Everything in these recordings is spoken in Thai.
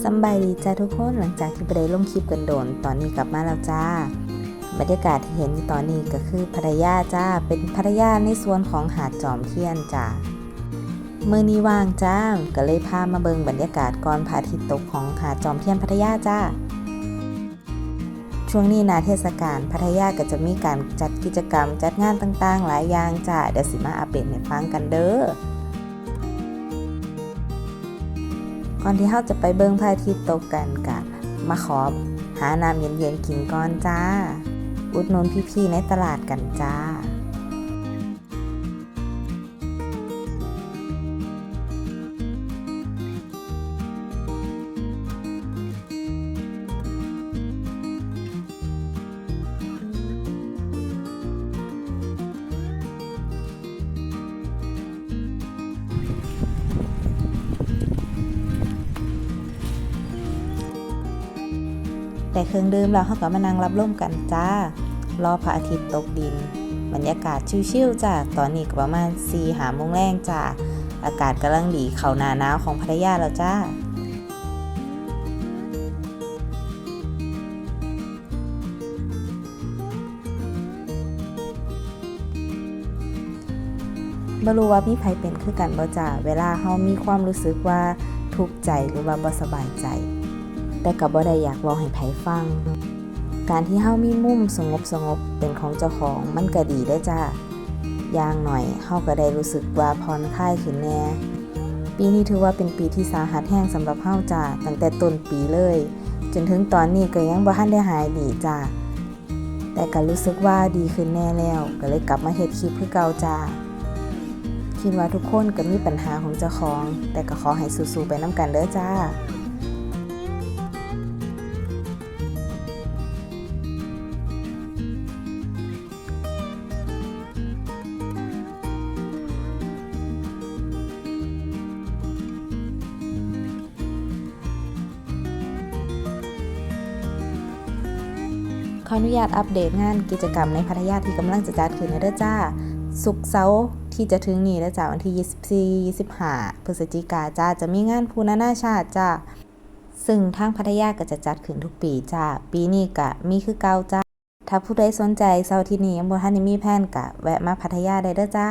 สบายดีจ้าทุกคนหลังจากที่ไปได้ลงคลิปกันโดน ตอนนี้กลับมาแล้วจ้า บรรยากาศที่เห็นตอนนี้ก็คือพัทยาจ้า เป็นพัทยาในส่วนของหาดจอมเทียนจ้าเมื่อนี้ว่างจ้าก็เลยพามาเบิงบรรยากาศก่อนพระอาทิตย์ตกของหาดจอมเทียนพัทยาจ้า ช่วงนี้นาเทศกาลพัทยาก็จะมีการจัดกิจกรรมจัดงานต่างๆ หลายอย่างจ้าเดี๋ยวสิมาอัปเดตให้ฟังกันเด้อ ก่อนที่เราจะไปเบิ่งพระอาทิตย์ตกกันกะมาขอหาน้ำเย็นๆกินก่อนจ้า อุดหนุนพี่ๆในตลาดกันจ้า แต่เครื่องดื่มแล้วเขาก็มานั่งรับลมกันจ้ารอพระอาทิตย์ตกดิน บรรยากาศชิวๆจ้าตอนนี้ก็ประมาณ4หาโมงแรงจ้าอากาศกำลังดีเขานาหนาวของพัทยาแล้วจ้าบรู้ว่ามีไผเป็นคือกันบ่จ้าเวลาเฮามีความรู้สึกว่าทุกข์ใจหรือว่าบ่สบายใจ แต่ก็บ่ได้อยากเว้าให้ไผฟัง การที่เฮามีมุมสงบสงบเป็นของเจ้าของมันก็ดีได้จ้าอย่างหน่อยเฮาก็ได้รู้สึกว่าผ่อนคลายขึ้นแน่ ปีนี้ถือว่าเป็นปีที่สาหัสแห้งสำหรับเฮาจ้าตั้งแต่ต้นปีเลย จนถึงตอนนี้ก็ยังบ่ทันได้หายดีจ้าแต่ก็รู้สึกว่าดีขึ้นแน่แล้ว ก็เลยกลับมาเฮ็ดคลิปคือเก่าจ้าคิดว่าทุกคนก็มีปัญหาของเจ้าของ แต่ก็ขอให้สู้ๆไปน้ำกันเด้อจ้า ออนุญาตอัปเดตงานกิจกรรมในพัทยาที่กำลังจะจัดขึ้นนเด้อจ้า สุกเสาร์ที่จะถึงนี้นะจ้าวันที่ 24 25พฤศจิกาจ้าจะมีงานพูนานาชาติจ้าซึ่งทางพัทยาก็จะจัดขึ้นทุกปีจ้า ปีนี้ก็มีคือเก่าจ้า ถ้าผู้ใดสนใจเสาร์ที่นี้ยังบ่ทันมีแผนก็แวะมาพัทยาได้เด้อจ้า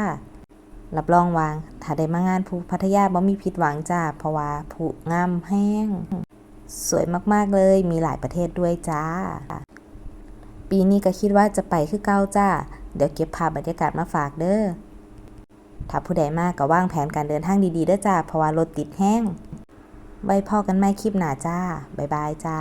รับรองวาง ถ้าได้มางานภูพัทยาบ่มีผิดหวังจ้า เพราะว่าภูงามแห้ง สวยมากๆเลย มีหลายประเทศด้วยจ้า ปีนี้ก็คิดว่าจะไปคือเก่าจ้า เดี๋ยวเก็บภาพบรรยากาศมาฝากเด้อ ถ้าผู้ใดมากก็วางแผนการเดินทางดีๆเด้อจ้า เพราะว่ารถติดแห้ง ไว้พอกันไม่คลิปหน้าจ้า บ๊ายบายจ้า